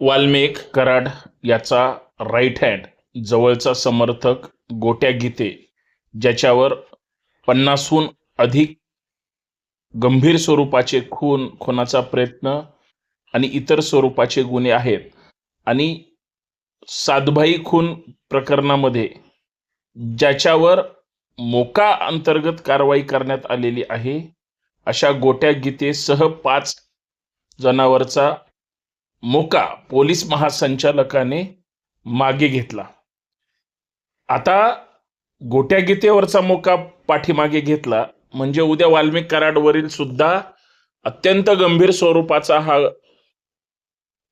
वाल्मेक कराड याचा right hand जवळचा समर्थक गोट्या गीते ज्याच्यावर पन्नासहून अधिक गंभीर स्वरूपाचे खून खुनाचा प्रयत्न आणि इतर स्वरूपाचे गुन्हे आहेत. आणि सातभाई खून प्रकरणामध्ये ज्याच्यावर मोका अंतर्गत कारवाई करण्यात आलेली आहे अशा गोट्या गीतेसह पाच जणांवरचा मोका पोलीस महासंचालकाने मागे घेतला. आता गोट्या गीतेवरचा मोका पाठीमागे घेतला म्हणजे उद्या वाल्मिक कराडवरील सुद्धा अत्यंत गंभीर स्वरूपाचा हा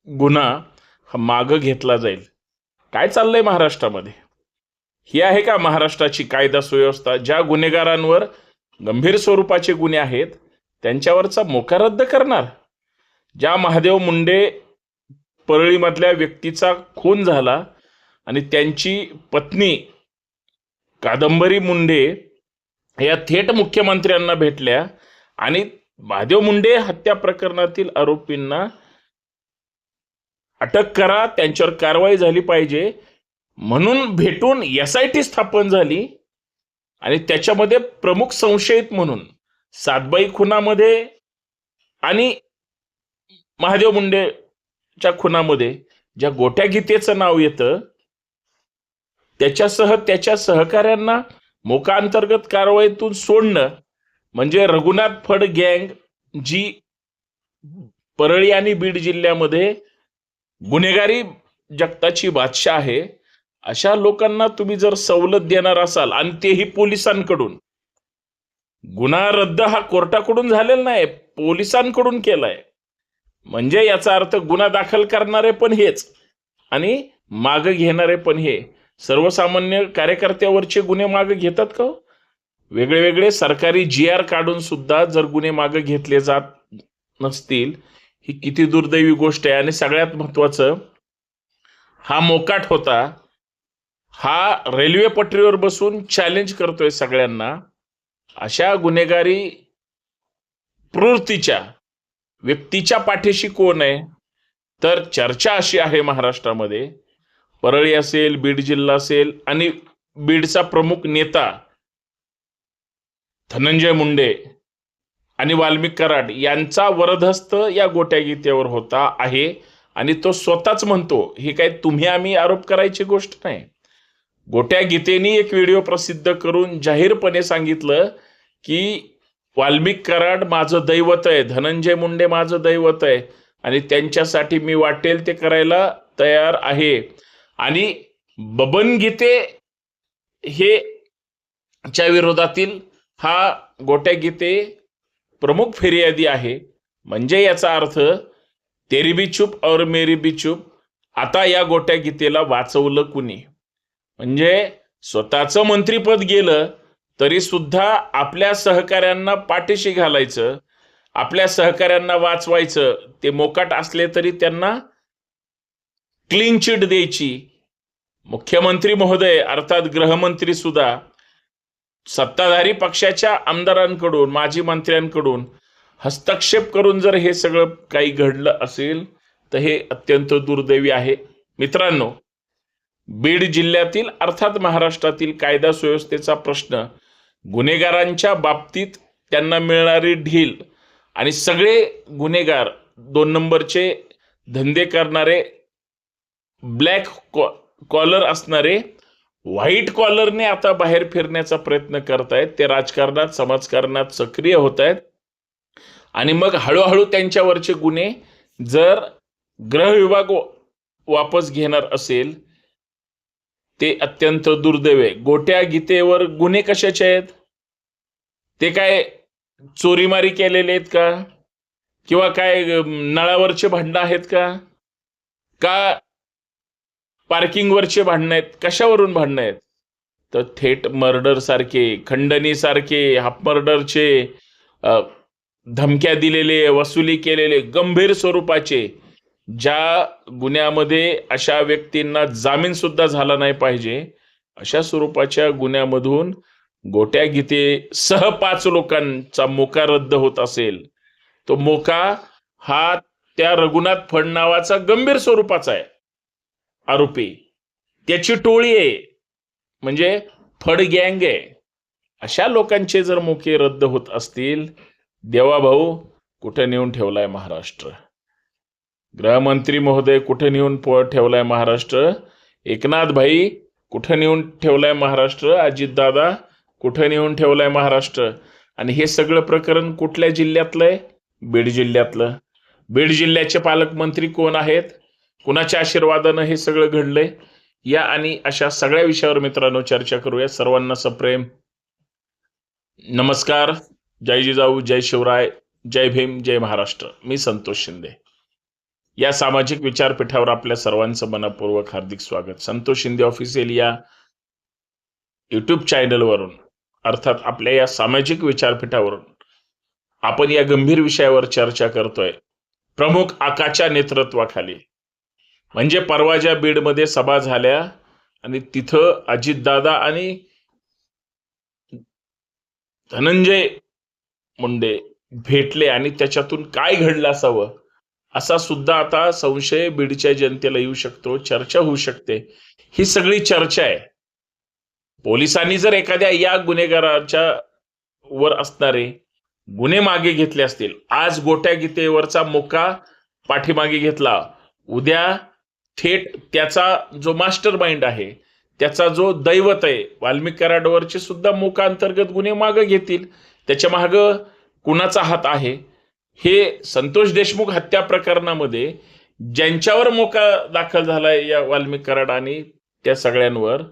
गुन्हा हा माग घेतला जाईल. काय चाललंय महाराष्ट्रामध्ये? ही आहे का महाराष्ट्राची कायदा सुव्यवस्था? ज्या गुन्हेगारांवर गंभीर स्वरूपाचे गुन्हे आहेत त्यांच्यावरचा मोका रद्द करणार? ज्या महादेव मुंडे परळीमधल्या व्यक्तीचा खून झाला आणि त्यांची पत्नी कादंबरी मुंडे या थेट मुख्यमंत्र्यांना भेटल्या आणि महादेव मुंडे हत्या प्रकरणातील आरोपींना अटक करा त्यांच्यावर कारवाई झाली पाहिजे म्हणून भेटून एस आय टी स्थापन झाली आणि त्याच्यामध्ये प्रमुख संशयित म्हणून सातबाई खुनामध्ये आणि महादेव मुंडे च्या खुनामध्ये ज्या गोट्या गीतेचं नाव येतं त्याच्यासह त्याच्या सहकाऱ्यांना मोका अंतर्गत कारवाईतून सोडणं म्हणजे रघुनाथ फड गँग जी परळी आणि बीड जिल्ह्यामध्ये गुन्हेगारी जगताची बादशाह आहे अशा लोकांना तुम्ही जर सवलत देणार असाल आणि तेही पोलिसांकडून गुन्हा रद्द हा कोर्टाकडून झालेला नाही पोलिसांकडून केलाय. म्हणजे याचा अर्थ गुन्हा दाखल करणारे पण हेच आणि माग घेणारे पण हे. सर्वसामान्य कार्यकर्त्यावरचे गुन्हे मागं घेतात का हो? वेगळे वेगळे सरकारी जी आर काढून सुद्धा जर गुन्हे मागं घेतले जात नसतील ही किती दुर्दैवी गोष्ट आहे. आणि सगळ्यात महत्वाचं हा मोकाट होता. हा रेल्वे पटरीवर बसून चॅलेंज करतोय सगळ्यांना. अशा गुन्हेगारी प्रवृत्तीच्या व्यक्तीच्या पाठीशी कोण आहे? तर चर्चा अशी आहे महाराष्ट्रामध्ये. परळी असेल बीड जिल्हा असेल आणि बीडचा प्रमुख नेता धनंजय मुंडे आणि वाल्मिक कराड यांचा वरदहस्त या गोट्या गीतेवर होता आहे. आणि तो स्वतःच म्हणतो ही काय तुम्ही आम्ही आरोप करायची गोष्ट नाही. गोट्या गीतेनी एक व्हिडिओ प्रसिद्ध करून जाहीरपणे सांगितलं की वाल्मिक कराड माझं दैवत आहे धनंजय मुंडे माझं दैवत आहे आणि त्यांच्यासाठी मी वाटेल ते करायला तयार आहे. आणि बबन गीते हे च्या विरोधातील हा गोट्या गीते प्रमुख फिर्यादी आहे. म्हणजे याचा अर्थ तेरी बी चूप और मेरी बी चूप आता या गोट्या गीतेला वाचवलं कुणी? म्हणजे स्वतःचं मंत्रीपद गेलं तरी सुद्धा आपल्या सहकाऱ्यांना पाठीशी घालायचं आपल्या सहकाऱ्यांना वाचवायचं ते मोकाट असले तरी त्यांना क्लीन चिट द्यायची. मुख्यमंत्री महोदय अर्थात गृहमंत्री सुद्धा सत्ताधारी पक्षाच्या आमदारांकडून माजी मंत्र्यांकडून हस्तक्षेप करून जर हे सगळं काही घडलं असेल तर हे अत्यंत दुर्दैवी आहे. मित्रांनो बीड जिल्ह्यातील अर्थात महाराष्ट्रातील कायदा सुव्यवस्थेचा प्रश्न गुन्हेगारांच्या बाबतीत त्यांना मिळणारी ढील आणि सगळे गुन्हेगार दोन नंबरचे धंदे करणारे ब्लॅक कॉ कॉलर असणारे व्हाईट कॉलरने आता बाहेर फिरण्याचा प्रयत्न करतायत. ते राजकारणात समाजकारणात सक्रिय होत आहेत आणि मग हळूहळू त्यांच्यावरचे गुन्हे जर ग्रह विभाग वापस घेणार असेल ते अत्यंत दुर्दैव आहे. गोट्या गीतेवर गुन्हे कशाचे आहेत? ते काय चोरीमारी केलेले आहेत का? किंवा काय नळावरचे भांडणं आहेत का? का पार्किंगवरचे भांडणं आहेत? कशावरून भांडणं आहेत? तर थेट मर्डर सारखे खंडणी सारखे हाफ मर्डरचे धमक्या दिलेले वसुली केलेले गंभीर स्वरूपाचे ज्या गुन्ह्यामध्ये अशा व्यक्तींना जामीन सुद्धा झाला नाही पाहिजे अशा स्वरूपाच्या गुन्ह्यामधून गोट्या गीते सह पाच लोकांचा मोका रद्द होत असेल तो मोका हा त्या रघुनाथ फड नावाचा गंभीर स्वरूपाचा आहे आरोपी. त्याची टोळी आहे म्हणजे फड गँग आहे. अशा लोकांचे जर मोके रद्द होत असतील देवा भाऊ कुठे नेऊन ठेवलाय महाराष्ट्र? गृहमंत्री महोदय कुठे नेऊन पो ठेवलाय महाराष्ट्र? एकनाथ भाई कुठे नेऊन ठेवलाय महाराष्ट्र? अजितदादा कुठे नेऊन ठेवलाय महाराष्ट्र? आणि हे सगळं प्रकरण कुठल्या जिल्ह्यातलं आहे? बीड जिल्ह्यातलं. बीड जिल्ह्याचे पालकमंत्री कोण आहेत? कुणाच्या आशीर्वादानं हे सगळं घडलंय? या आणि अशा सगळ्या विषयावर मित्रांनो चर्चा करूया. सर्वांना सप्रेम. नमस्कार. जय जिजाऊ जय शिवराय जय भीम जय महाराष्ट्र. मी संतोष शिंदे. या सामाजिक विचारपीठावर आपल्या सर्वांचं मनपूर्वक हार्दिक स्वागत. संतोष शिंदे ऑफिशियल या युट्यूब चॅनलवरून अर्थात आपल्या या सामाजिक विचारपीठावरून आपण या गंभीर विषयावर चर्चा करतोय. प्रमुख आकाच्या नेतृत्वाखाली. म्हणजे परवा ज्या बीडमध्ये सभा झाल्या आणि तिथं अजितदादा आणि धनंजय मुंडे भेटले आणि त्याच्यातून काय घडलं असावं? असा सुद्धा आता संशय बीडच्या जनतेला येऊ शकतो चर्चा होऊ शकते. ही सगळी चर्चा आहे. पोलिसांनी जर एखाद्या या गुन्हेगाराच्या वर असणारे गुन्हे मागे घेतले असतील आज गोट्या गीतेवरचा मोका पाठीमागे घेतला उद्या थेट त्याचा जो मास्टर माइंड आहे त्याचा जो दैवत आहे वाल्मिक कराडवरचे सुद्धा मोका अंतर्गत गुन्हे मागे घेतील. त्याच्या मागं कुणाचा हात आहे? हे संतोष देशमुख हत्या प्रकरणामध्ये ज्यांच्यावर मोका दाखल झालाय या वाल्मिक कराड आणि त्या सगळ्यांवर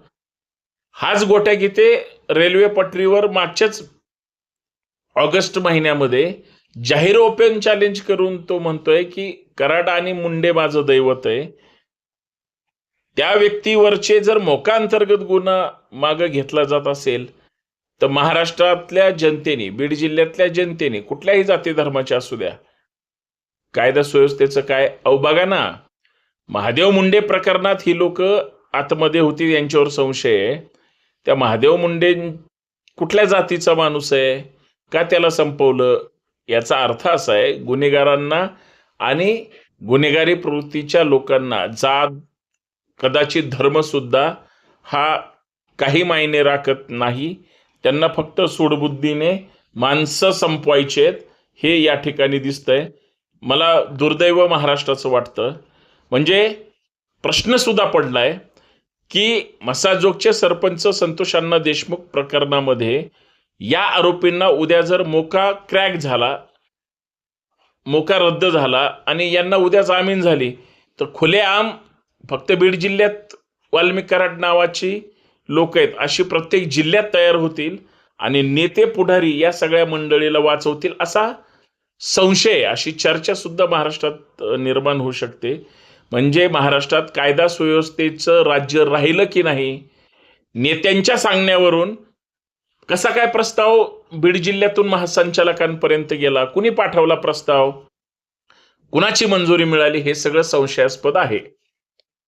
हाच गोट्या गीते रेल्वे पटरीवर मागच्याच ऑगस्ट महिन्यामध्ये जाहीर ओपन चॅलेंज करून तो म्हणतोय की कराड आणि मुंडे माझं दैवत आहे. त्या व्यक्तीवरचे जर मोका अंतर्गत गुन्हा माग घेतला जात असेल तर महाराष्ट्रातल्या जनतेने बीड जिल्ह्यातल्या जनतेने कुठल्याही जाती धर्माच्या असू द्या कायदा सुव्यवस्थेचं काय? अहो बघा ना. महादेव मुंडे प्रकरणात ही लोक आतमध्ये होती यांच्यावर संशय आहे. त्या महादेव मुंडे कुठल्या जातीचा माणूस आहे? का त्याला संपवलं? याचा अर्थ असा आहे गुन्हेगारांना आणि गुन्हेगारी प्रवृत्तीच्या लोकांना जात कदाचित धर्म सुद्धा हा काही मायने राखत नाही. त्यांना फक्त सूडबुद्धीने माणसं संपवायची आहेत हे या ठिकाणी दिसतंय. मला दुर्दैव महाराष्ट्राचं वाटतं. म्हणजे प्रश्न सुद्धा पडलाय की मसाजोगचे सरपंच संतोषांना देशमुख प्रकरणामध्ये या आरोपींना उद्या जर मोका क्रॅक झाला मोका रद्द झाला आणि यांना उद्या जामीन झाली तर खुलेआम फक्त बीड जिल्ह्यात वाल्मिक कराड नावाची लोक आहेत. अशी प्रत्येक जिल्ह्यात तयार होतील आणि नेते पुढारी या सगळ्या मंडळीला वाचवतील असा संशय अशी चर्चा सुद्धा महाराष्ट्रात निर्माण होऊ शकते. म्हणजे महाराष्ट्रात कायदा सुव्यवस्थेचं राज्य राहिलं की नाही नेत्यांच्या सांगण्यावरून कसा काय प्रस्ताव बीड जिल्ह्यातून महासंचालकांपर्यंत गेला कुणी पाठवला प्रस्ताव कुणाची मंजुरी मिळाली हे सगळं संशयास्पद आहे.